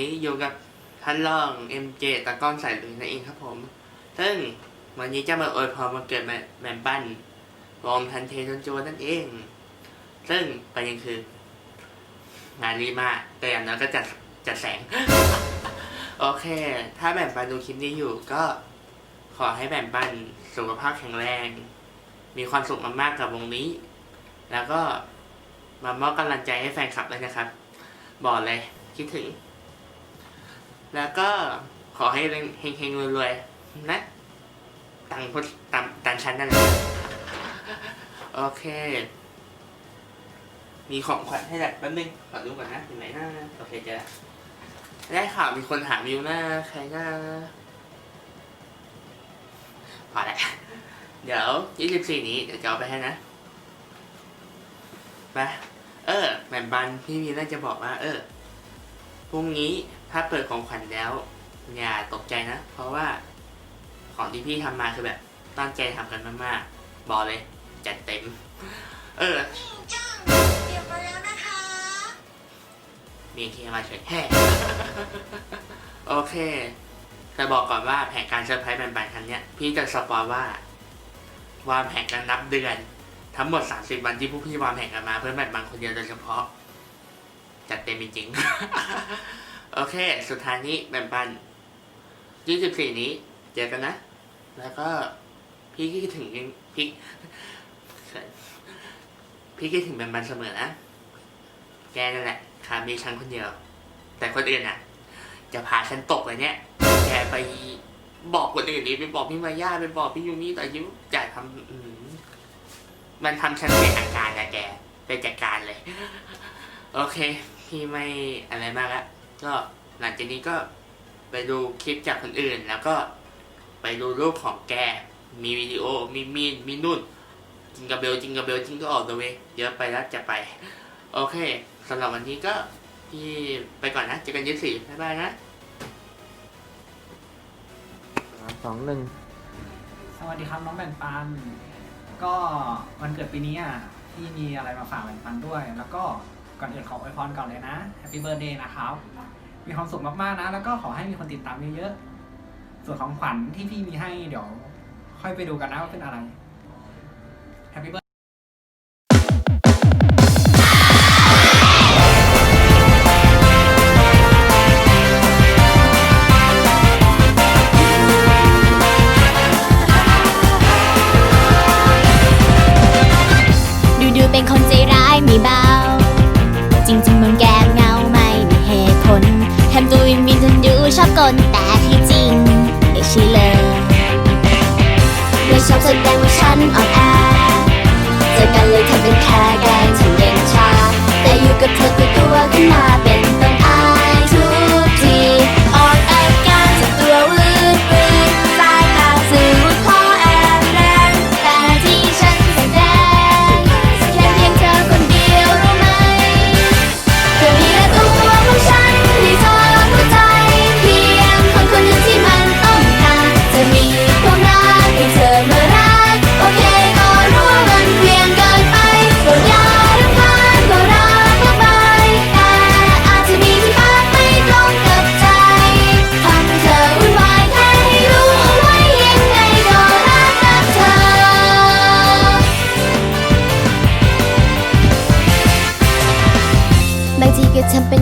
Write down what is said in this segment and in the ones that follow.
นี้อยู่กับท่านรอง MJ ตะก้องสายลุยนั่นเองครับผม ซึ่งวันนี้จะมาอวยพรวันเกิดแม่แบมปันวอมทันเทจนโจนั่นเอง ซึ่งประเด็นคือ งานรีบมากแต่อย่างน้อยก็จัดจัดแสง โอเค ถ้าแบ่งปันดูคลิปนี้อยู่ก็ขอให้แบ่งปันสุขภาพแข็งแรง มีความสุขมากๆกับวงนี้ แล้วก็มามอบกำลังใจให้แฟนคลับด้วยนะครับ บอกเลยคิดถึง แล้วก็ขอให้เฮงๆรวยๆนะตังค์พุทธตามตามชั้นนั่นแหละโอเค มีของขวัญให้แหละแป๊บนึงขอดูก่อนนะอยู่ไหนนะโอเคเจอได้ข่าวมีคนถามอยู่นะใครนะพอแล้วเดี๋ยว24นี้เดี๋ยวจะเอาไปให้นะไปเออแบ่บันพี่มีเรื่องจะบอกว่า เออ พรุ่งนี้ถ้าเปิดของขวัญแล้ว อย่าตกใจนะ เพราะว่าของที่พี่ทำมาคือแบบตั้งใจทำกันมากๆ บอกเลย จัดเต็ม เออจังเตรียมมาแล้วนะคะมีเคมาเฉยแฮ่โอเคแต่บอกก่อนว่าแผนการเซอร์ไพรส์แบนๆครั้งเนี้ยพี่จะสปอยว่าวางแผนกันนับเดือน ทั้งหมด 30 วันที่พวกพี่วางแผนกันมาเพื่อแบนบางคนเดียวโดยเฉพาะ จัดเต็มจริงๆ โอเค สุดท้ายนี้แบนปัน24นี้ เจอกันนะ แล้วก็พี่คิดถึงพี่พี่คิดถึงแบนบันเสมอนะ แกนั่นแหละขามีฉันคนเดียว แต่คนอื่นอะ จะพาฉันตกเลยเนี่ย แกไปบอกคนอื่นดิไปบอกพี่มาย่าไปบอกพี่ยูมี่แต่ยิ้มจ่ายทำมมันทำฉันเป็นอาการอะแกไปจัดการเลย โอเค พี่ไม่อะไรมากแล้วก็หลังจากนี้ก็ไปดูคลิปจากคนอื่น แล้วก็ไปดูรูปของแก มีวิดีโอ มีมีนมีนุ่น จิงกระเบล จิงกระเบล จิงก็ออกตัวเวยเยอะไปแล้วจะไป โอเคสำหรับวันนี้ก็พี่ไปก่อนนะ เจอกันยี่สี่บ๊ายบายนะสามสองหนึ่งสวัสดีครับน้องแบ่งปัน ก็วันเกิดปีนี้อะที่มีอะไรมาฝากแบ่งปันด้วย แล้วก็ ก่อนอื่นขออวยพรก่อนเลยนะ Happy Birthday นะครับ มีความสุขมากๆนะ แล้วก็ขอให้มีคนติดตามเยอะๆส่วนของขวัญที่พี่มีให้เดี๋ยว ค่อยไปดูกันนะว่าเป็นอะไร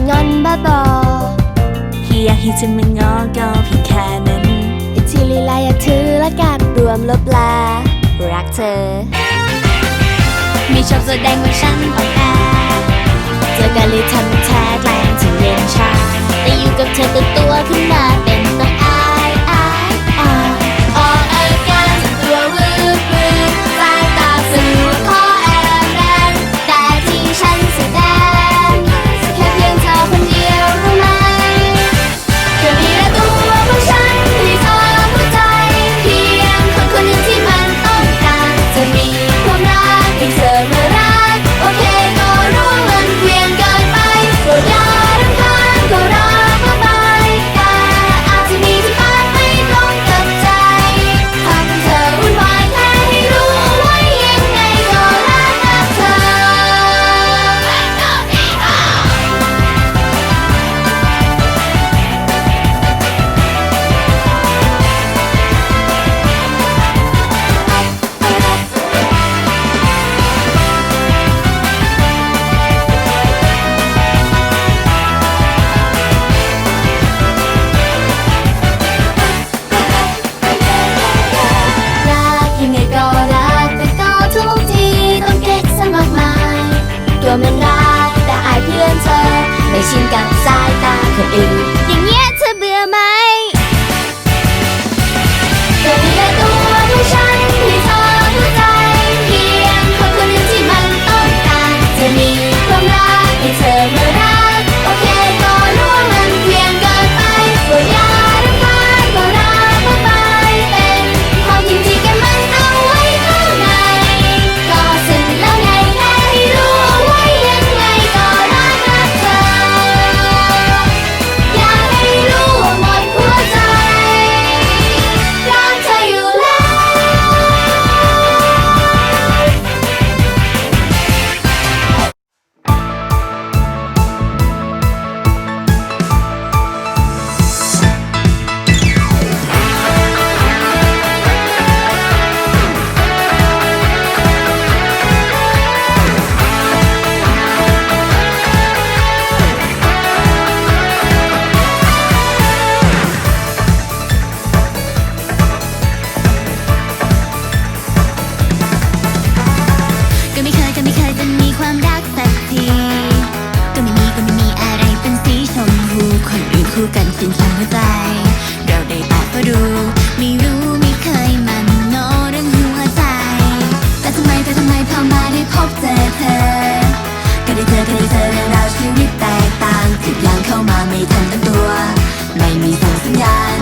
งอนบ้าบอที่อยากให้เธอมันงอก็เพียงแค่นั้นไอ้ที่ลีลาอยากถือและการรวมลบลา รักเธอ ไม่ชอบแสดงว่าฉันอ่อนแอเจอกันเลยทำเป็นแท้แกล้งถึงเย็นชาแต่อยู่กับเธอตัวตัวขึ้นมาเป็น 情感。 กันของหัวใจ เราได้แต่ก็ดู ไม่รู้ไม่เคยมันโนเรื่องหัวใจ แต่ทำไมแต่ทำไมพอมาได้พบเจอเธอ ก็ได้เจอก็ได้เจอเรื่องราวชีวิตแตกต่างทุกอย่างเข้ามาไม่ทันตั้งตัว ไม่มีส่งสัญญาณ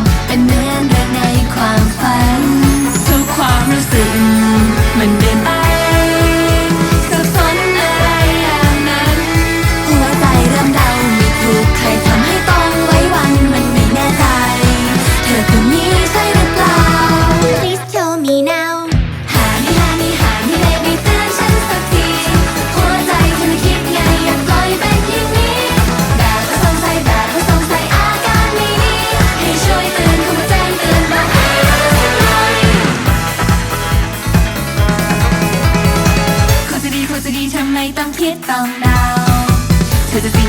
get thumbed down to the beat.